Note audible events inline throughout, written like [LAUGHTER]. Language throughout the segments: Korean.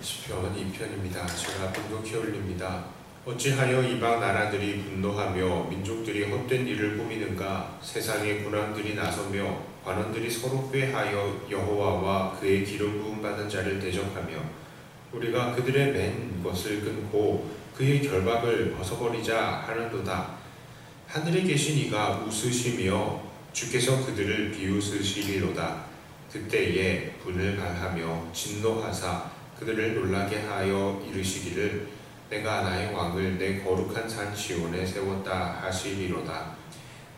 시편 2편입니다. 제가 분독히 올립니다. 어찌하여 이방 나라들이 분노하며 민족들이 헛된 일을 꾸미는가 세상의 군왕들이 나서며 관원들이 서로 꾀하여 여호와와 그의 기름 부음 받은 자를 대적하며 우리가 그들의 맨 것을 끊고 그의 결박을 벗어버리자 하는도다 하늘에 계신 이가 웃으시며 주께서 그들을 비웃으시리로다 그때에 분을 발하며 진노하사 그들을 놀라게 하여 이르시기를 내가 나의 왕을 내 거룩한 산 시온에 세웠다 하시리로다.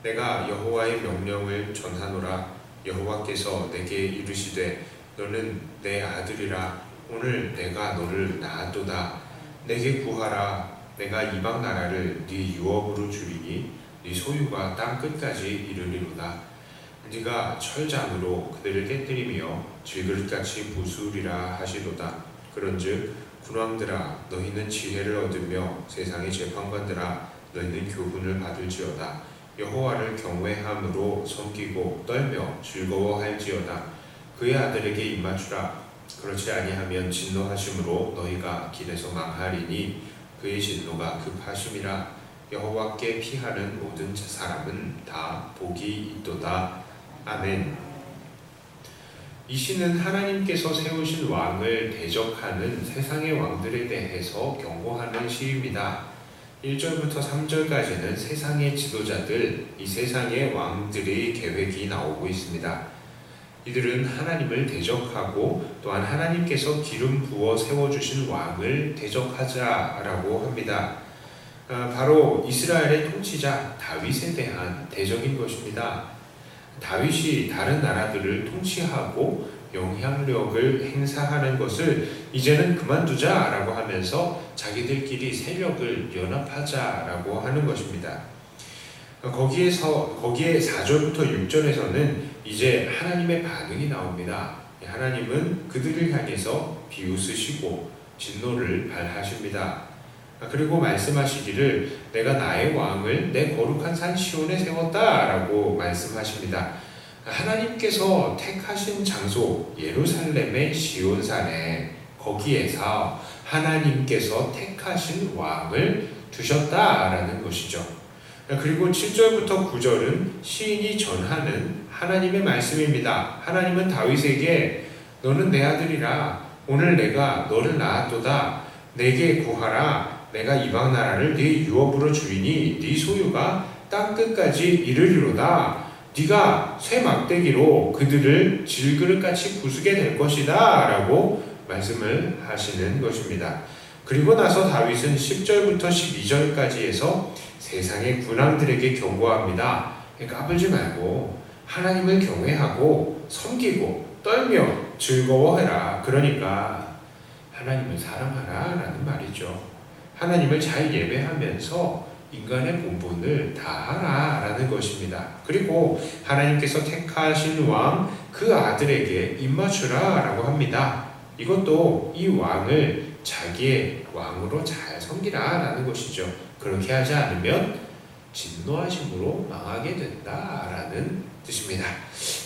내가 여호와의 명령을 전하노라. 여호와께서 내게 이르시되 너는 내 아들이라. 오늘 내가 너를 낳았도다. 내게 구하라. 내가 이방 나라를 네 유업으로 주리니 네 소유가 땅 끝까지 이르리로다. 네가 철장으로 그들을 깨뜨리며 질그릇같이 부수리라 하시도다 그런즉 군왕들아 너희는 지혜를 얻으며 세상의 재판관들아 너희는 교훈을 받을지어다. 여호와를 경외함으로 섬기고 떨며 즐거워할지어다. 그의 아들에게 입맞추라. 그렇지 아니하면 진노하심으로 너희가 길에서 망하리니 그의 진노가 급하심이라. 여호와께 피하는 모든 사람은 다 복이 있도다. 아멘. 이 시는 하나님께서 세우신 왕을 대적하는 세상의 왕들에 대해서 경고하는 시입니다. 1절부터 3절까지는 세상의 지도자들, 이 세상의 왕들의 계획이 나오고 있습니다. 이들은 하나님을 대적하고 또한 하나님께서 기름 부어 세워주신 왕을 대적하자라고 합니다. 아, 바로 이스라엘의 통치자 다윗에 대한 대적인 것입니다. 다윗이 다른 나라들을 통치하고 영향력을 행사하는 것을 이제는 그만두자라고 하면서 자기들끼리 세력을 연합하자라고 하는 것입니다. 거기에서 거기에 4절부터 6절에서는 이제 하나님의 반응이 나옵니다. 하나님은 그들을 향해서 비웃으시고 진노를 발하십니다. 그리고 말씀하시기를 내가 나의 왕을 내 거룩한 산 시온에 세웠다라고 말씀하십니다. 하나님께서 택하신 장소 예루살렘의 시온산에 거기에서 하나님께서 택하신 왕을 두셨다라는 것이죠. 그리고 7절부터 9절은 시인이 전하는 하나님의 말씀입니다. 하나님은 다윗에게 너는 내 아들이라 오늘 내가 너를 낳았도다 내게 구하라 내가 이방 나라를 네 유업으로 주리니 네 소유가 땅 끝까지 이르리로다. 네가 쇠 막대기로 그들을 질그릇같이 부수게 될 것이다라고 말씀을 하시는 것입니다. 그리고 나서 다윗은 10절부터 12절까지 해서 세상의 군왕들에게 경고합니다. 까불지 말고 하나님을 경외하고 섬기고 떨며 즐거워해라. 그러니까 하나님을 사랑하라 라는 말이죠. 하나님을 잘 예배하면서 인간의 본분을 다하라라는 것입니다. 그리고 하나님께서 택하신 왕 그 아들에게 입맞추라라고 합니다. 이것도 이 왕을 자기의 왕으로 잘 섬기라라는 것이죠. 그렇게 하지 않으면 진노하심으로 망하게 된다라는 뜻입니다.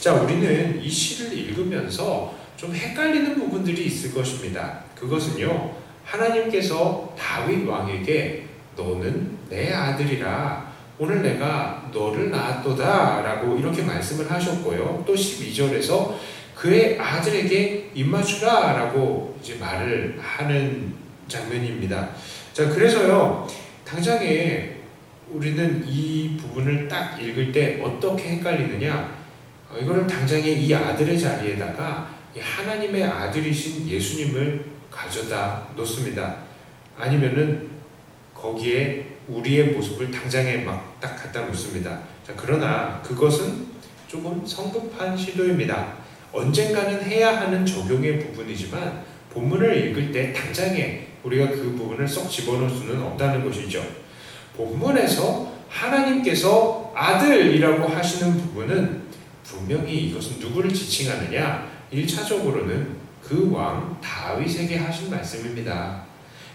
자, 우리는 이 시를 읽으면서 좀 헷갈리는 부분들이 있을 것입니다. 그것은요, 하나님께서 다윗 왕에게 너는 내 아들이라 오늘 내가 너를 낳았도다 라고 이렇게 말씀을 하셨고요. 또 12절에서 그의 아들에게 입맞추라 라고 이제 말을 하는 장면입니다. 자, 그래서요, 당장에 우리는 이 부분을 딱 읽을 때 어떻게 헷갈리느냐? 어, 이거를 당장에 이 아들의 자리에다가 하나님의 아들이신 예수님을 가져다 놓습니다. 아니면은 거기에 우리의 모습을 당장에 막 딱 갖다 놓습니다. 자, 그러나 그것은 조금 성급한 시도입니다. 언젠가는 해야 하는 적용의 부분이지만 본문을 읽을 때 당장에 우리가 그 부분을 쏙 집어넣을 수는 없다는 것이죠. 본문에서 하나님께서 아들이라고 하시는 부분은 분명히 이것은 누구를 지칭하느냐? 1차적으로는 그 왕 다윗에게 하신 말씀입니다.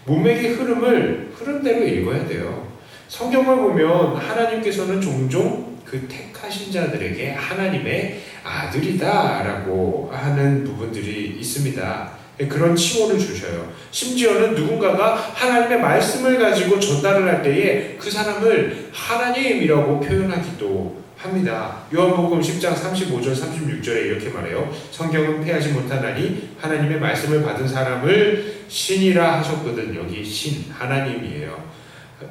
문맥의 흐름을 흐름대로 읽어야 돼요. 성경을 보면 하나님께서는 종종 그 택하신 자들에게 하나님의 아들이다라고 하는 부분들이 있습니다. 예, 그런 칭호를 주셔요. 심지어는 누군가가 하나님의 말씀을 가지고 전달을 할 때에 그 사람을 하나님이라고 표현하기도 합니다. 요한복음 10장 35절 36절에 이렇게 말해요. 성경은 패하지 못하나니 하나님의 말씀을 받은 사람을 신이라 하셨거든. 여기 신 하나님이에요.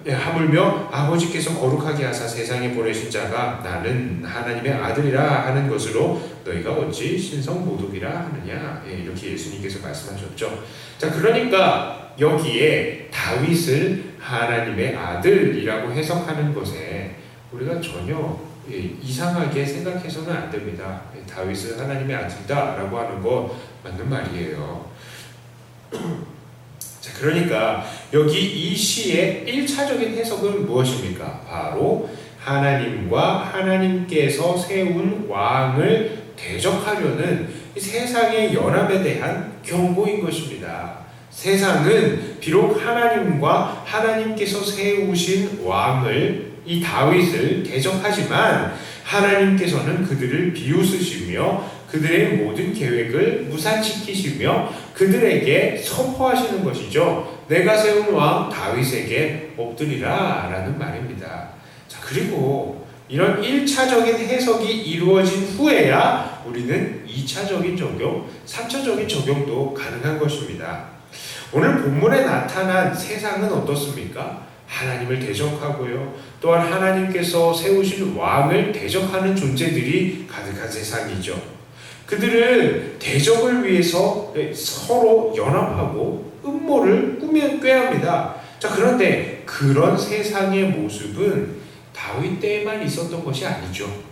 예, 하물며 아버지께서 거룩하게 하사 세상에 보내신 자가 나는 하나님의 아들이라 하는 것으로 너희가 어찌 신성 모독이라 하느냐 예, 이렇게 예수님께서 말씀하셨죠. 자 그러니까 여기에 다윗을 하나님의 아들이라고 해석하는 것에 우리가 전혀 예, 이상하게 생각해서는 안 됩니다. 예, 다윗은 하나님의 아들이다라고 하는 거 맞는 말이에요. [CLEARS THROAT] 자, 그러니까 여기 이 시의 1차적인 해석은 무엇입니까? 바로 하나님과 하나님께서 세운 왕을 대적하려는 이 세상의 연합에 대한 경고인 것입니다. 세상은 비록 하나님과 하나님께서 세우신 왕을 이 다윗을 대적하지만 하나님께서는 그들을 비웃으시며 그들의 모든 계획을 무산시키시며 그들에게 선포하시는 것이죠. 내가 세운 왕 다윗에게 엎드리라 라는 말입니다. 자, 그리고 이런 1차적인 해석이 이루어진 후에야 우리는 2차적인 적용, 3차적인 적용도 가능한 것입니다. 오늘 본문에 나타난 세상은 어떻습니까? 하나님을 대적하고요. 또한 하나님께서 세우신 왕을 대적하는 존재들이 가득한 세상이죠. 그들은 대적을 위해서 서로 연합하고 음모를 꾸며 꾀합니다. 자, 그런데 그런 세상의 모습은 다윗 때에만 있었던 것이 아니죠.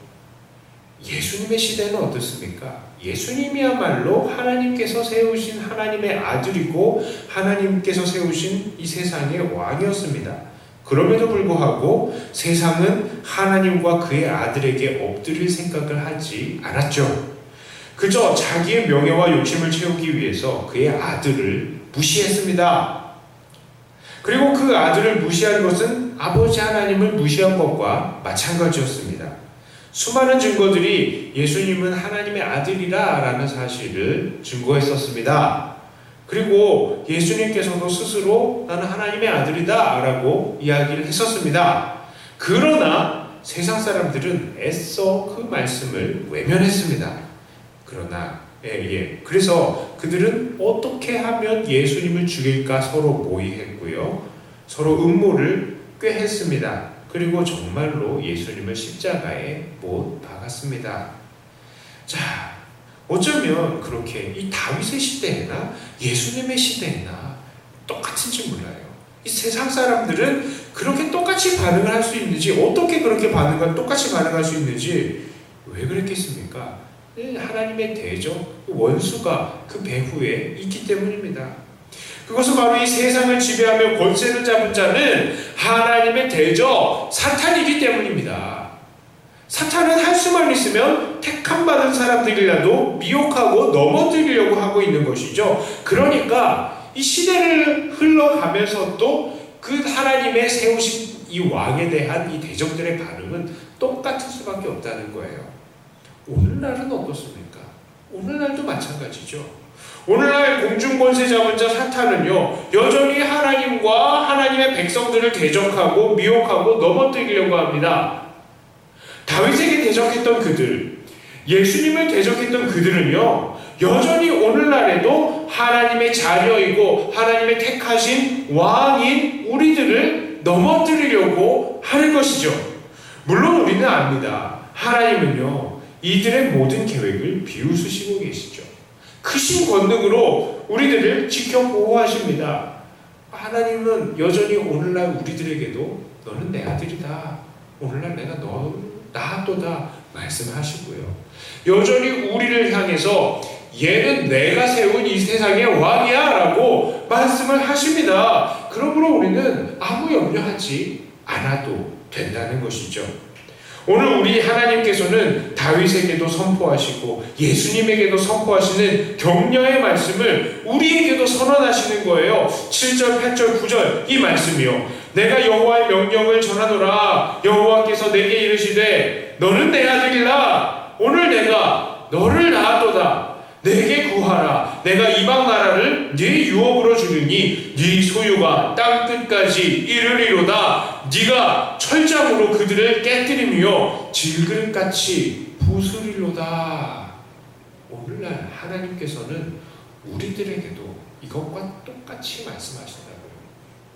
예수님의 시대는 어떻습니까? 예수님이야말로 하나님께서 세우신 하나님의 아들이고 하나님께서 세우신 이 세상의 왕이었습니다. 그럼에도 불구하고 세상은 하나님과 그의 아들에게 엎드릴 생각을 하지 않았죠. 그저 자기의 명예와 욕심을 채우기 위해서 그의 아들을 무시했습니다. 그리고 그 아들을 무시한 것은 아버지 하나님을 무시한 것과 마찬가지였습니다. 수많은 증거들이 예수님은 하나님의 아들이라 라는 사실을 증거했었습니다. 그리고 예수님께서도 스스로 나는 하나님의 아들이다 라고 이야기를 했었습니다. 그러나 세상 사람들은 애써 그 말씀을 외면했습니다. 그러나 예, 예. 그래서 그들은 어떻게 하면 예수님을 죽일까 서로 모의했고요. 서로 음모를 꾀했습니다. 그리고 정말로 예수님을 십자가에 못 박았습니다. 자, 어쩌면 그렇게 이 다윗의 시대나 예수님의 시대나 똑같은지 몰라요. 이 세상 사람들은 그렇게 똑같이 반응을 할 수 있는지, 어떻게 그렇게 반응을 똑같이 반응할 수 있는지 왜 그랬겠습니까? 네, 하나님의 대적, 원수가 그 배후에 있기 때문입니다. 그것은 바로 이 세상을 지배하며 권세를 잡은 자는 하나님의 대적, 사탄이기 때문입니다. 사탄은 할 수만 있으면 택함 받은 사람들이라도 미혹하고 넘어뜨리려고 하고 있는 것이죠. 그러니까 이 시대를 흘러가면서도 그 하나님의 세우신 이 왕에 대한 이 대적들의 반응은 똑같을 수밖에 없다는 거예요. 오늘날은 어떻습니까? 오늘날도 마찬가지죠. 오늘날 공중권세 잡은 자 사탄은요, 여전히 하나님과 하나님의 백성들을 대적하고 미혹하고 넘어뜨리려고 합니다. 다윗에게 대적했던 그들, 예수님을 대적했던 그들은요, 여전히 오늘날에도 하나님의 자녀이고 하나님의 택하신 왕인 우리들을 넘어뜨리려고 하는 것이죠. 물론 우리는 압니다. 하나님은요, 이들의 모든 계획을 비웃으시고 계시죠. 크신 권능으로 우리들을 지켜 보호하십니다. 하나님은 여전히 오늘날 우리들에게도 너는 내 아들이다. 오늘날 내가 너 낳았도다 말씀하시고요. 여전히 우리를 향해서 얘는 내가 세운 이 세상의 왕이야 라고 말씀을 하십니다. 그러므로 우리는 아무 염려하지 않아도 된다는 것이죠. 오늘 우리 하나님께서는 다윗에게도 선포하시고 예수님에게도 선포하시는 격려의 말씀을 우리에게도 선언하시는 거예요. 7절, 8절, 9절 이 말씀이요. 내가 여호와의 명령을 전하노라. 여호와께서 내게 이르시되 너는 내 아들이라. 오늘 내가 너를 낳았도다. 내게 구하라 내가 이방 나라를 네 유업으로 주리니 네 소유가 땅 끝까지 이르리로다 네가 철장으로 그들을 깨뜨리며 질그릇같이 부수리로다 오늘날 하나님께서는 우리들에게도 이것과 똑같이 말씀하신다고요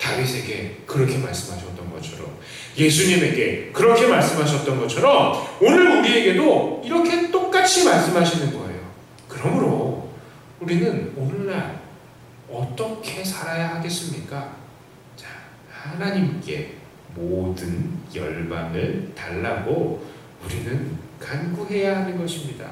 다윗에게 그렇게 말씀하셨던 것처럼 예수님에게 그렇게 말씀하셨던 것처럼 오늘 우리에게도 이렇게 똑같이 말씀하시는 거예요. 그러므로 우리는 오늘날 어떻게 살아야 하겠습니까? 자, 하나님께 모든 열방을 달라고 우리는 간구해야 하는 것입니다.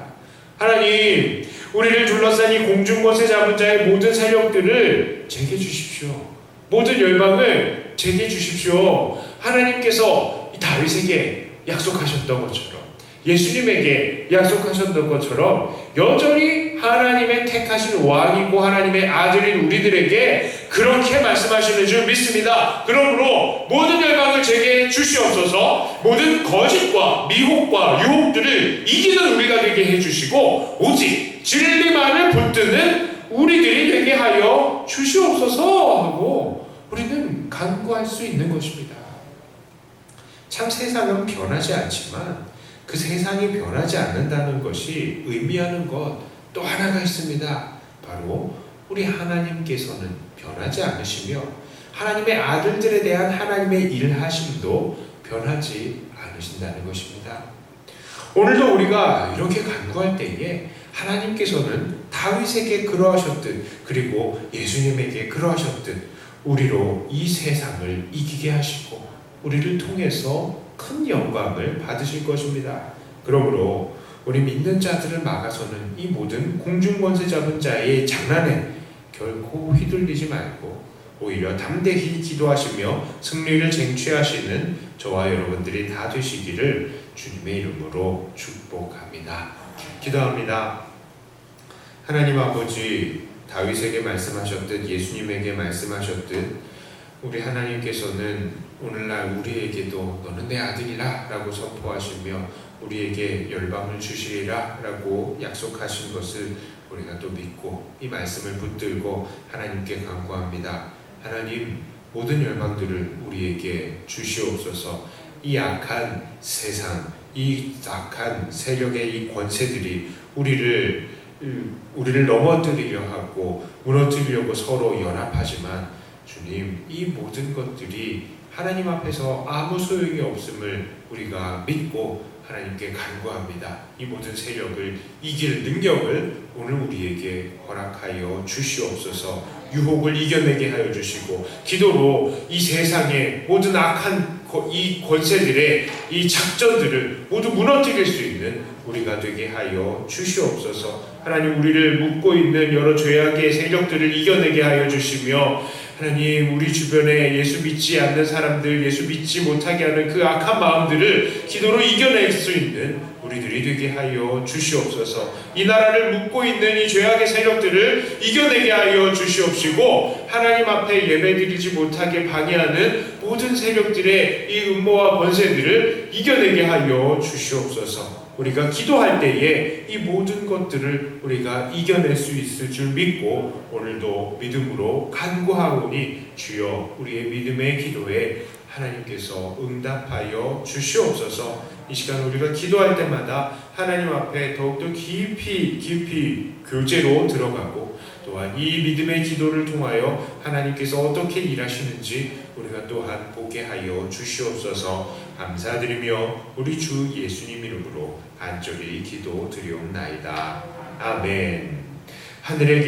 하나님, 우리를 둘러싼 이 공중 곳에 잡은 자의 모든 세력들을 제게 주십시오. 모든 열방을 제게 주십시오. 하나님께서 이 다윗에게 약속하셨던 것처럼 예수님에게 약속하셨던 것처럼 여전히 하나님의 택하신 왕이고 하나님의 아들인 우리들에게 그렇게 말씀하시는 줄 믿습니다. 그러므로 모든 열방을 제게 주시옵소서 모든 거짓과 미혹과 유혹들을 이기는 우리가 되게 해주시고 오직 진리만을 붙드는 우리들이 되게 하여 주시옵소서 하고 우리는 간구할 수 있는 것입니다. 참 세상은 변하지 않지만 그 세상이 변하지 않는다는 것이 의미하는 것 또 하나가 있습니다. 바로 우리 하나님께서는 변하지 않으시며 하나님의 아들들에 대한 하나님의 일하심도 변하지 않으신다는 것입니다. 오늘도 우리가 이렇게 간구할 때에 하나님께서는 다윗에게 그러하셨듯 그리고 예수님에게 그러하셨듯 우리로 이 세상을 이기게 하시고 우리를 통해서 큰 영광을 받으실 것입니다. 그러므로 우리 믿는 자들을 막아서는 이 모든 공중 권세 잡은 자의 장난에 결코 휘둘리지 말고 오히려 담대히 기도하시며 승리를 쟁취하시는 저와 여러분들이 다 되시기를 주님의 이름으로 축복합니다. 기도합니다. 하나님 아버지 다윗에게 말씀하셨듯 예수님에게 말씀하셨듯 우리 하나님께서는 오늘날 우리에게도 너는 내 아들이라 라고 선포하시며 우리에게 열방을 주시리라 라고 약속하신 것을 우리가 또 믿고 이 말씀을 붙들고 하나님께 간구합니다. 하나님 모든 열방들을 우리에게 주시옵소서 이 악한 세상 이 악한 세력의 이 권세들이 우리를 우리를 넘어뜨리려 하고 무너뜨리려고 서로 연합하지만 주님 이 모든 것들이 하나님 앞에서 아무 소용이 없음을 우리가 믿고 하나님께 간구합니다. 이 모든 세력을 이길 능력을 오늘 우리에게 허락하여 주시옵소서. 유혹을 이겨내게 하여 주시고 기도로 이 세상의 모든 악한 이 권세들의 이 작전들을 모두 무너뜨릴 수 있는 우리가 되게 하여 주시옵소서. 하나님 우리를 묶고 있는 여러 죄악의 세력들을 이겨내게 하여 주시며 하나님 우리 주변에 예수 믿지 않는 사람들 예수 믿지 못하게 하는 그 악한 마음들을 기도로 이겨낼 수 있는 우리들이 되게 하여 주시옵소서. 이 나라를 묶고 있는 이 죄악의 세력들을 이겨내게 하여 주시옵시고 하나님 앞에 예배드리지 못하게 방해하는 모든 세력들의 이 음모와 권세들을 이겨내게 하여 주시옵소서 우리가 기도할 때에 이 모든 것들을 우리가 이겨낼 수 있을 줄 믿고 오늘도 믿음으로 간구하오니 주여 우리의 믿음의 기도에 하나님께서 응답하여 주시옵소서. 이 시간 우리가 기도할 때마다 하나님 앞에 더욱더 깊이 깊이 교제로 들어가고 또한 이 믿음의 기도를 통하여 하나님께서 어떻게 일하시는지 우리가 또한 보게 하여 주시옵소서 감사드리며 우리 주 예수님 이름으로 간절히 기도 드리옵나이다. 아멘. 하늘에 계신